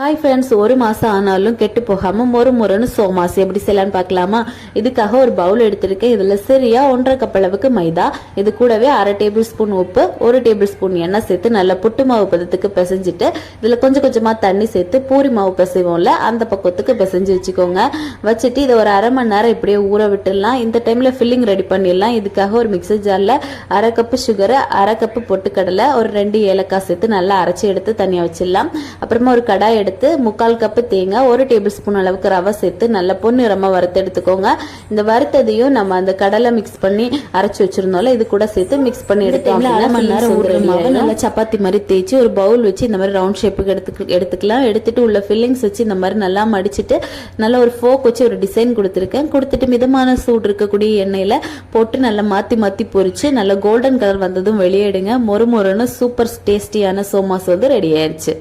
Hi friends ஒரு மாதம் ஆனாலும் கெட்டு போகாமல் மொறு மொறுன்னு சோமாஸ் எப்படி செய்யலான்னு பார்க்கலாமா? இதுக்காக ஒரு பவுல் எடுத்திருக்கேன். இதுல சரியா ஒன்றரை கப் அளவுக்கு மைதா இது கூடவே அரை டேபிள் ஸ்பூன் உப்பு ஒரு டேபிள் ஸ்பூன் எண்ணெய் சேர்த்து நல்லா புட்டு மாவு பதத்துக்கு பிசைஞ்சிட்டு இதில் கொஞ்சம் கொஞ்சமாக தண்ணி சேர்த்து பூரி மாவு பிசைவோம்ல அந்த பக்கத்துக்கு பிசைஞ்சு வச்சுக்கோங்க. வச்சுட்டு இதை ஒரு அரை மணி நேரம் இப்படியே ஊற விட்டுடலாம். இந்த டைமில் ஃபில்லிங் ரெடி பண்ணிடலாம். இதுக்காக ஒரு மிக்சர் ஜார்ல அரை கப்பு சுகரு அரை கப்பு பொட்டுக்கடலை ஒரு ரெண்டு ஏலக்காய் சேர்த்து நல்லா அரைச்சி எடுத்து தனியாக வச்சிடலாம். அப்புறமா ஒரு கடாய் எடுத்து முக்கால் கப்பு தேங்காய் ஒரு டேபிள் ஸ்பூன் அளவுக்கு ரவை சேர்த்து நல்ல பொன்னிறமா வறுத்து எடுத்துக்கோங்க. இந்த வறுத்ததையும் நம்ம அந்த கடலை மிக்ஸ் பண்ணி அரைச்சி வச்சிருந்தோம்ல இது கூட சேர்த்து மிக்ஸ் பண்ணி எடுத்தோம் அரை மணி நேரம் நல்லா சப்பாத்தி மாதிரி தேய்ச்சி ஒரு பவுல் வச்சு இந்த மாதிரி ரவுண்ட் ஷேப்புக்கு எடுத்துக்க எடுத்துக்கலாம். எடுத்துட்டு உள்ள ஃபில்லிங்ஸ் வச்சு இந்த மாதிரி நல்லா மடிச்சிட்டு நல்லா ஒரு ஃபோக் வச்சு ஒரு டிசைன் கொடுத்துருக்கேன். கொடுத்துட்டு மிதமான சூடு இருக்கக்கூடிய எண்ணெயில போட்டு நல்லா மாத்தி மாத்தி பொரிச்சு நல்லா கோல்டன் கலர் வந்ததும் வெளியே எடுங்க. மொறு மொறுன்னு சூப்பர் டேஸ்டியான சோமாஸ் வந்து ரெடி ஆயிருச்சு.